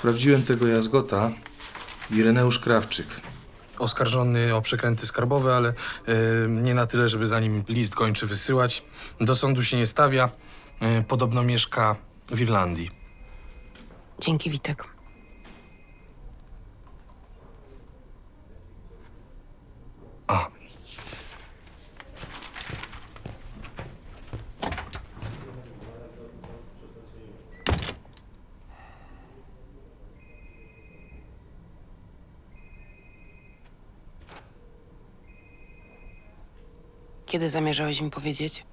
Sprawdziłem tego jazgota. Ireneusz Krawczyk. Oskarżony o przekręty skarbowe, ale e, nie na tyle, żeby za nim list gończy wysyłać. Do sądu się nie stawia. E, podobno mieszka w Irlandii. Dzięki, Witek. Kiedy zamierzałeś mi powiedzieć?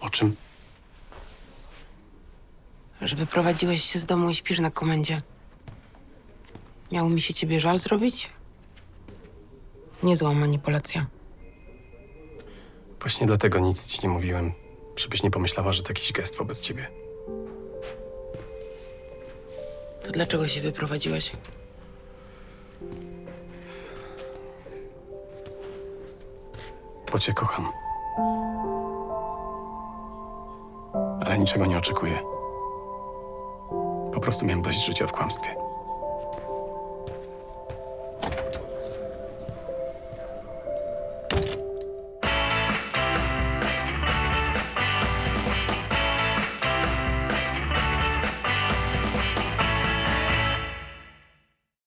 O czym? Że wyprowadziłeś się z domu i śpisz na komendzie. Miało mi się ciebie żal zrobić? Niezła manipulacja. Właśnie dlatego nic ci nie mówiłem, żebyś nie pomyślała, że to jakiś gest wobec ciebie. To dlaczego się wyprowadziłeś? Bo cię kocham. Ale niczego nie oczekuję. Po prostu miałem dość życia w kłamstwie.